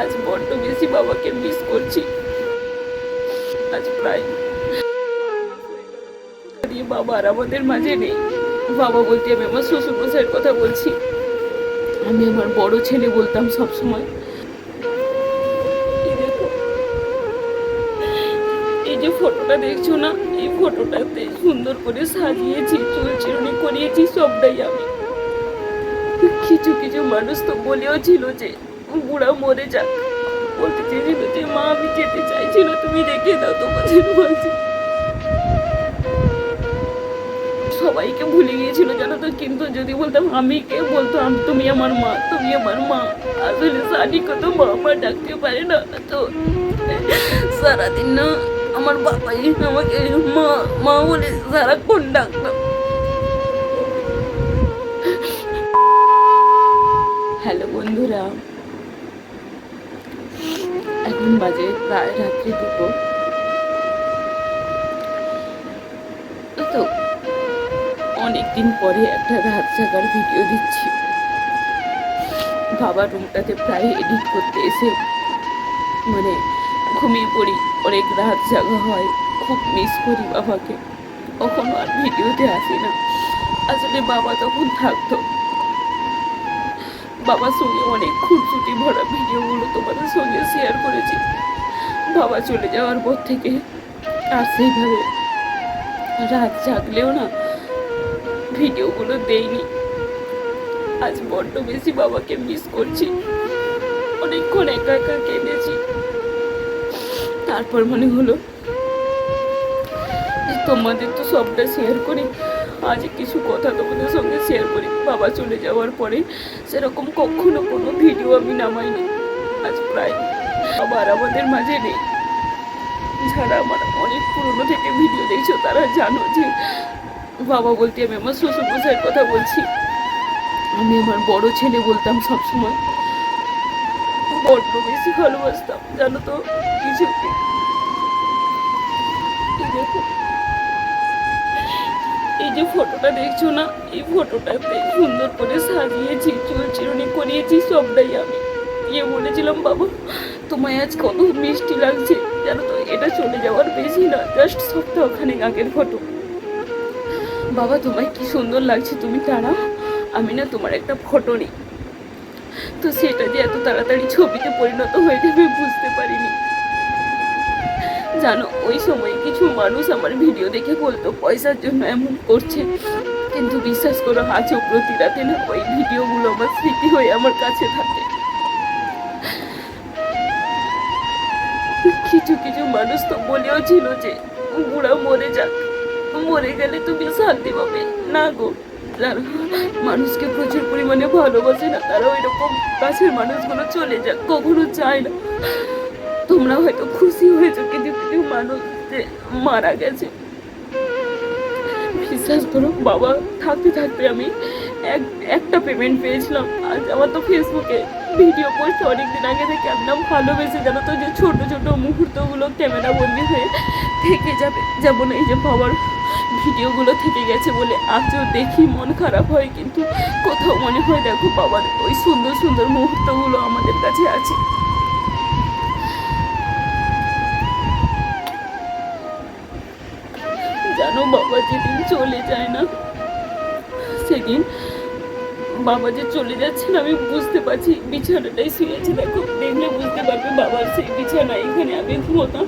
আজ বড্ড বেশি বাবাকে মিস করছি। আজ প্রায় বাবা আর আমাদের মাঝে নেই। বাবা বলতে আমি আমার শ্বশুর মশাইয়ের কথা বলছি। আমি আমার বড় ছেলে বলতাম সব সময় এই এই যে ফটোটা দেখছ না, এই ফটোটাতে সুন্দর করে সাজিয়েছি, চুল চিরুনি করিয়েছি সবটাই আমি। কিছু কিছু মানুষ তো বলেও ছিল যে বুড়া মরে যাক। বলতে চেয়েছিল যে, মা, আমি যেতে চাইছিল তুমি রেখে দাও তোমাদের মাঝে সবাইকে ভুলে গিয়েছিল জানো তো, কিন্তু যদি বলতাম, আমি কে? বলতো তুমি আমার মা, তুমি আমার মা। আসলে সানিকে কত মা আমার ডাকতে পারে না তো। সারাদিন না আমার বাবাই আমাকে মা মা বলে সারাক্ষণ ডাকতাম হ্যালো বন্ধুরা এখন বাজে প্রায় রাত্রি দুটো। তো অনেকদিন পরে একটা রাত জাগার ভিডিও দিচ্ছি। বাবা রুমটাতে প্রায় এডিট করতে এসে মানে ঘুমিয়ে পড়ি। অনেক রাত জাগা হয়, খুব মিস করি বাবাকে। কখনো আর ভিডিওতে আসি না। আসলে বাবা তখন থাকতো। বাবার সঙ্গে অনেক খুঁটছুটি ভরা ভিডিওগুলো তোমাদের সঙ্গে শেয়ার করেছি। বাবা চলে যাওয়ার পর থেকে আর সেইভাবে রাত জাগলেও না ভিডিওগুলো দেইনি। আজ বড্ড বেশি বাবাকে মিস করছি। অনেকক্ষণ একা একা কেঁদেছি। তারপর মনে হলো তোমাদের তো সবটা শেয়ার করি। আজ কিছু কথা তোমাদের সঙ্গে শেয়ার করি। বাবা চলে যাওয়ার পরে সেরকম কখনো কোনো ভিডিও আমি নামাইনি। আজ প্রায় আবার আমাদের মাঝে নেই। যারা আমার অনেক পুরনো থেকে ভিডিও দেখছ, তারা জানো যে বাবা বলতে আমি আমার শ্বশুর মশাইয়ের কথা বলছি। আমি আমার বড় ছেলে বলতাম সবসময়। বড্ড বেশি ভালোবাসতাম, জানো তো কিছু দেখো এই যে ফটোটা দেখছ না, এই ফটোটাতে সুন্দর করে সাজিয়েছি চুল চিরুনি করিয়েছি সবটাই আমি। ইয়ে বলেছিলাম, বাবা, তোমায় আজ কত মিষ্টি লাগছে। জানো তো, এটা চলে যাওয়ার বেশি না জাস্ট সপ্তাহখানেক আগের ফটো। বাবা, তোমায় কি সুন্দর লাগছে তুমি দাঁড়াও, আমি না তোমার একটা ফটো নিই। তো সেটা যে এত তাড়াতাড়ি ছবিতে পরিণত হয়ে যাবে, বুঝতে পারিনি। জানো, ওই সময় কিছু মানুষ আমার ভিডিও দেখে বলতো, পয়সার জন্য এমন করছে। কিন্তু বিশ্বাস করো, আজও প্রতি রাতে না ওই ভিডিওগুলো আমার স্মৃতি হয়ে আমার কাছে থাকে। কিছু কিছু মানুষ তো বলেও ছিল যে, বুড়া মরে যাক, মরে গেলে তুমি শান্তি পাবে। না গো মানুষকে প্রচুর পরিমাণে ভালোবাসে না, তারা ওই রকম কাছের মানুষগুলো চলে যাক, কখনো চায় না। তোমরা হয়তো খুশি হয়েছো কিন্তু কিছু মানুষ যে মারা গেছে। বিশ্বাস করো, বাবা, থাকতে থাকতে আমি এক, একটা পেমেন্ট পেয়েছিলাম। আজ আমার তো ফেসবুকে ভিডিও পোস্ট অনেকদিন আগে থেকে একদম ভালোবেসে জানো তো যে ছোট ছোট মুহূর্তগুলো ক্যামেরা বন্দি হয়ে থেকে যাবে। যেমন এই যে বাবার ভিডিওগুলো থেকে গেছে বলে আজও দেখি মন খারাপ হয়, কিন্তু কোথাও মনে হয় দেখো বাবার ওই সুন্দর সুন্দর মুহূর্তগুলো আমাদের কাছে আছে। জানো বাবা যেদিন চলে যায় না, সেদিন বাবা যে চলে যাচ্ছেন আমি বুঝতে পারছি, বিছানাটাই শুয়েছে। দেখো, দেখলে বুঝতে পারবে বাবার সেই বিছানা এখানে আমি ঘুমোতাম।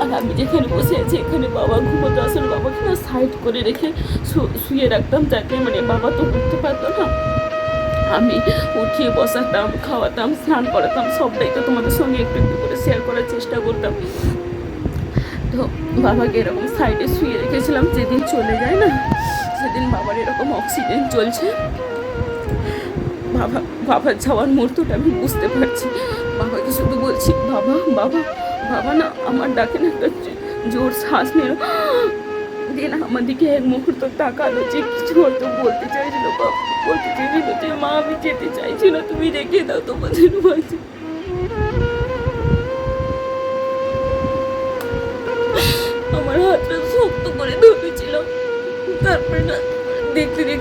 আর আমি যেখানে বসে আছি, এখানে বাবা ঘুমোতো। আসলে বাবাকে না সাইড করে রেখে শুয়ে রাখতাম, যাতে মানে বাবা তো উঠতে পারতো না। আমি উঠিয়ে বসাতাম, খাওয়াতাম, স্নান করাতাম, সবটাই তো তোমাদের সঙ্গে একটু একটু করে শেয়ার করার চেষ্টা করতাম। বাবাকে এরকম সাইডে শুয়ে রেখেছিলাম, যেদিন চলে যায় না, সেদিন বাবার এরকম অক্সিজেন চলছে। বাবা, বাবার যাওয়ার মুহূর্তটা আমি বুঝতে পারছি। বাবাকে শুধু বলছি, বাবা বাবা বাবা না, আমার ডাকে না একটা জোর শ্বাস নিল। দিয়ে না আমার দিকে এক মুহূর্ত তাকালো যে কিছু হয়তো বলতে চাইছিল বাবা বলতে চাইছিল যে, মা, আমি যেতে চাইছি না, তুমি রেখে দাও তোমাদের মাঝে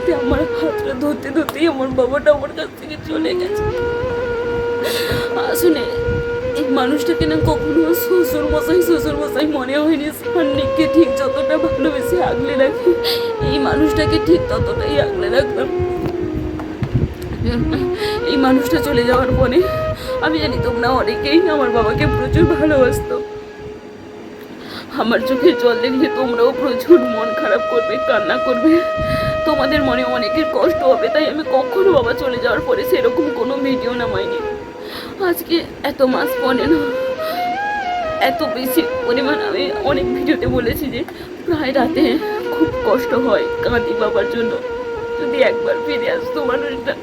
দেখতে আমার হাতটা ধরতে ধরতেই আমার বাবাটা আমার কাছ থেকে চলে গেছে। আসলে মানুষটাকে না কখনো শ্বশুর মশাই শ্বশুর মশাই মনে হয়নি সান্নিককে ঠিক যতটা ভালোবেসে আগলে রাখি, এই মানুষটাকে ঠিক ততটাই আগলে রাখলাম এই মানুষটা চলে যাওয়ার পরে, আমি জানি তোমরা অনেকেই আমার বাবাকে প্রচুর ভালোবাসতো। আমার চোখে জল দেখলে তোমরাও প্রচুর মন খারাপ করবে, কান্না করবে। তোমাদের মনে অনেকের কষ্ট হবে, তাই আমি কখনো বাবা চলে যাওয়ার পরে সেরকম কোনো ভিডিও নামাইনি। আজকে এত মাস পরে না, এত বেশি পরিমাণ আমি অনেক ভিডিওতে বলেছি যে প্রায় রাতে খুব কষ্ট হয় কাঁদি বাবার জন্য। যদি একবার ফিরে আসতো মানুষটা।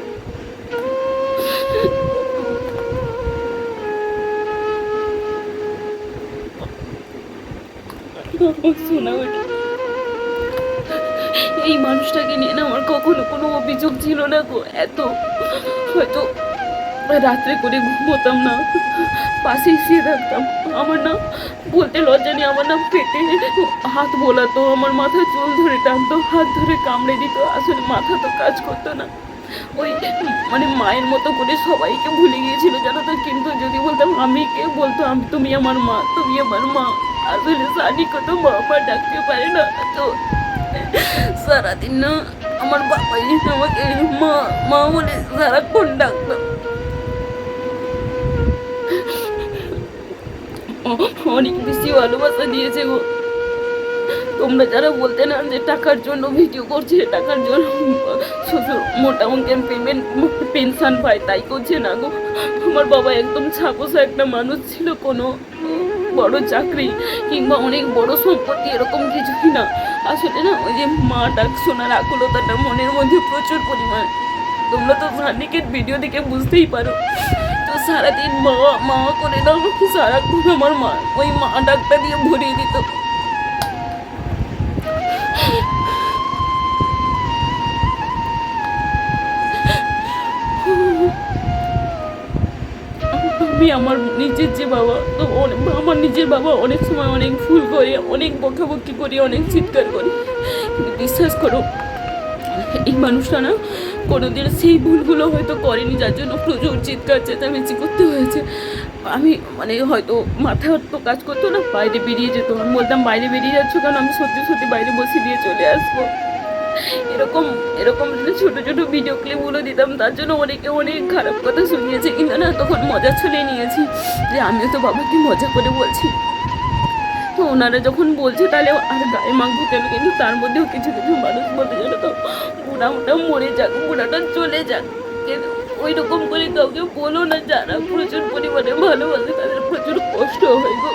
শোনা ওটা এই মানুষটাকে নিয়ে না আমার কখনো কোনো অভিযোগ ছিল না গো, এত। হয়তো রাত্রে করে ঘুমোতাম না, পাশেই শুয়ে থাকতাম। আমার না বলতে লজ্জা নেই, আমার না পেটে হাত বোলাতো, আমার মাথা চুল ধরে টানতো, হাত ধরে কামড়ে দিত, আসলে মাথা তো কাজ করতো না। ওই মানে মায়ের মতো করে সবাইকে ভুলে গিয়েছিল জানো তো, কিন্তু যদি বলতাম আমি কে, বলতো আমি, তুমি আমার মা, তুমি আমার মা। আসলে সানিকে তো মা মা ডাকতে পারে না, তো সারাদিন না আমার বাবাই আমাকে মা মা বলে সারাক্ষণ ডাকতো অনেক বেশি ভালোবাসা দিয়েছে গো তোমরা যারা বলতে না যে টাকার জন্য ভিডিও করছে টাকার জন্য শ্বশুর মোটা অঙ্কের পেমেন্ট পেনশন পায় তাই করছে না গো আমার বাবা একদম ছাপোসা একটা মানুষ ছিল কোনো বড় চাকরি কিংবা অনেক বড় সম্পত্তি এরকম কিছুই না আসলে না, ওই যে মা ডাক শোনার আকুলতাটা মনের মধ্যে প্রচুর পরিমাণ। তোমরা তো সার্টিফিকেট ভিডিও দেখে বুঝতেই পারো। তো সারাদিন মা মা করে দাও সারাক্ষণ আমার মা, ওই মা ডাকটা দিয়ে ভরিয়ে দিত। আমি আমার নিজের যে বাবা, তো আমার নিজের বাবা অনেক সময় অনেক ভুল করে, অনেক বকাবকি করি, অনেক চিৎকার করি। বিশ্বাস করো, এই মানুষটা না কোনোদিন সেই ভুলগুলো হয়তো করেনি, যার জন্য প্রচুর চিৎকার, চেঁচামেচি করতে হয়েছে। আমি মানে হয়তো মাথা তো কাজ করতো না, বাইরে বেরিয়ে যেত। আমি বলতাম, বাইরে বেরিয়ে যাচ্ছ কারণ আমি সত্যি সত্যি বাইরে বসে দিয়ে চলে আসব। এরকম এরকম ছোট ছোট ভিডিও ক্লিপগুলো দিতাম, তার জন্য অনেকে অনেক খারাপ কথা শুনিয়েছে, কিন্তু না, তখন মজা ছুলে নিয়েছি যে আমিও তো বাবাকে মজা করে বলছি। তো ওনারা যখন বলছে, তাহলে আর গায়ে মাখবো কেন? কিন্তু তার মধ্যেও কিছু কিছু মানুষ বলতে জানো তো বুড়া ওটা মরে যাক, বুড়াটা চলে যাক। ওই রকম করে কাউকে বলো না, যারা প্রচুর পরিমাণে ভালোবাসে, তাদের প্রচুর কষ্ট হয় গো।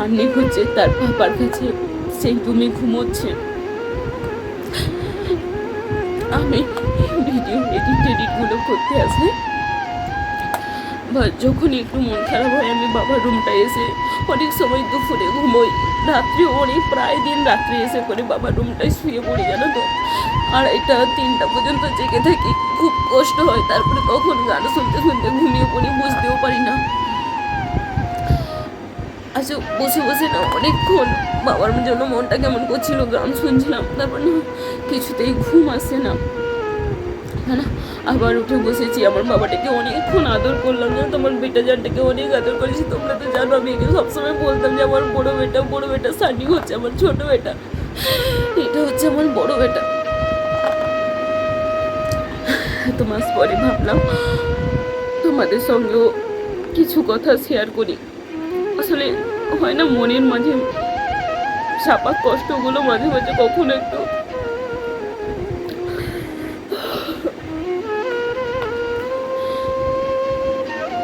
সান্নি হচ্ছে, তার পাপার কাছে সেই রুমে ঘুমোচ্ছে। আমি ভিডিও এডিট টেডিটগুলো করতে আসি। বা যখন একটু মন খারাপ হয়, আমি বাবার রুমটা এসে অনেক সময় দুপুরে ঘুমোই। রাত্রে অনেক প্রায় দিন রাত্রে এসে করে বাবার রুমটায় শুয়ে পড়ি, জানো তো? আর এটা তিনটা পর্যন্ত জেগে থাকি। খুব কষ্ট হয়, তারপরে কখন গান শুনতে শুনতে ঘুমিয়ে পড়ি, বুঝতেও পারি না। আচ্ছা বসে বসে না, অনেকক্ষণ বাবার জন্য মনটা কেমন করছিল গান শুনছিলাম, তারপর না কিছুতেই ঘুম আসছে না। হ্যাঁ আবার উঠে বসেছি, আমার বাবাটাকে অনেকক্ষণ আদর করলাম, জানো তোমার বেটা জানটাকে অনেক আদর করেছি, তোমরা তো জানো, আমি একে সবসময় বলতাম যে আমার বড় বেটা বড় বেটা, সানি হচ্ছে আমার ছোট বেটা, এটা হচ্ছে আমার বড় বেটা। এত মাস পরে ভাবলাম তোমাদের সঙ্গেও কিছু কথা শেয়ার করি। আসলে হয় না মনের মাঝে চাপা কষ্টগুলো মাঝে মাঝে কখনো একটু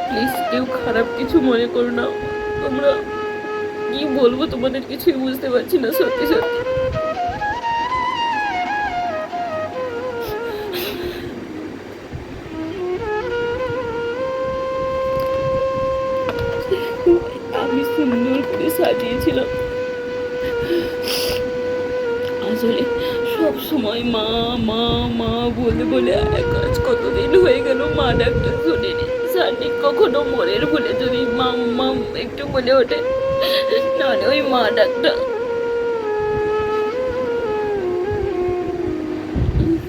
প্লিজ কেউ খারাপ কিছু মনে করো না। তোমরা কি বলব তোমাদের কিছুই বুঝতে পারছি না সত্যি সত্যি। সুন্দর করে সাজিয়েছিলাম আসলে সব সময় মা মা মা বলে বলে এক কাজ কতদিন হয়ে গেল, মা ডাক্তার শুনিনি। সানি কখনো মনের ভুলে যদি মাম মাম একটু বলে ওঠে নাহলে ওই মা ডাক্তার।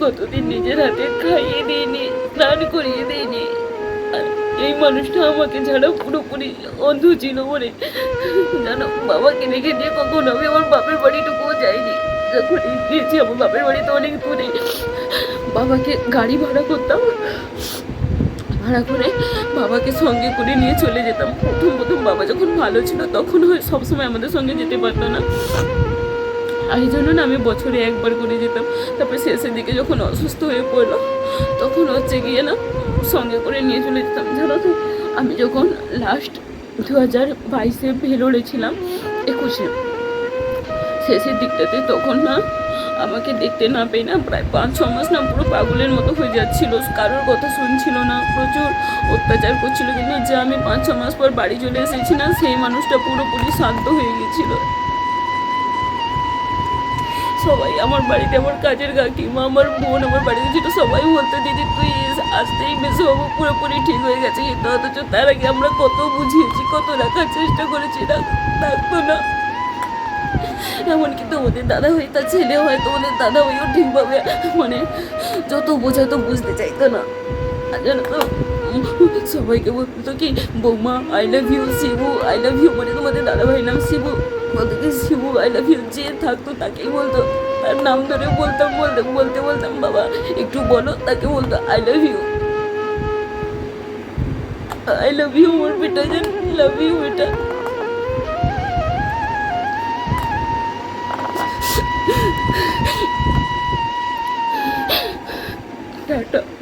কতদিন নিজের হাতে খাইয়ে দিইনি স্নান করিয়ে দিইনি এই মানুষটা আমাকে ছাড়া পুরোপুরি অন্ধ ছিল বলে। জানো, বাবাকে রেখে দিয়ে কখনো আমি আমার বাপের বাড়িটুকুও যাইনি। যখন গিয়েছি, আমার বাপের বাড়িতে অনেক দূরে। বাবাকে গাড়ি ভাড়া করতাম। ভাড়া করে বাবাকে সঙ্গে করে নিয়ে চলে যেতাম। প্রথম প্রথম বাবা যখন ভালো ছিল, তখন হয় সবসময় আমাদের সঙ্গে যেতে পারতো না। আর এই জন্য না আমি বছরে একবার করে যেতাম। তারপরে শেষের দিকে যখন অসুস্থ হয়ে পড়ল, তখন হচ্ছে গিয়ে না সঙ্গে করে নিয়ে চলে যেতাম। জানো তো, আমি যখন লাস্ট দু হাজার বাইশে ভেলোরে ছিলাম, একুশে, শেষের দিকটাতে তখন না আমাকে দেখতে না পেয়ে না প্রায় পাঁচ, ছ মাস না পুরো পাগলের মতো হয়ে যাচ্ছিল। কারোর কথা শুনছিল না, প্রচুর অত্যাচার করছিল। কিন্তু যে আমি পাঁচ, ছ মাস পর বাড়ি চলে এসেছি না, সেই মানুষটা পুরোপুরি শান্ত হয়ে গেছিল। সবাই আমার বাড়িতে, আমার কাজের কাকিমা, আমার বোন, আমার বাড়িতে ছিল সবাই বলতো দিদি তুই আসতেই বেশি হব, পুরোপুরি ঠিক হয়ে গেছে। কিন্তু অথচ তার আগে আমরা কত বুঝিয়েছি, কত রাখার চেষ্টা করেছি রাখ- রাখতো না। এমনকি তোমাদের দাদা ভাই তার ছেলে হয়, তোমাদের দাদা ভাইও ঠিকভাবে মানে যত বোঝাতো বুঝতে চাইতো না। জানো তো সবাইকে বলতো কি বৌমা I love you Shibu I love you মানে তোমাদের দাদা ভাই নাম শিবু। বলতো কি শিবু আই লাভ ইউ যে থাকতো তাকেই বলতো। তার নাম ধরে বলতাম, বলতে বলতে, বলতাম, বাবা, একটু বলো, তাকে বলতো I love you I love you আমার বেটা জান লাভ ইউ বেটা। টাটা।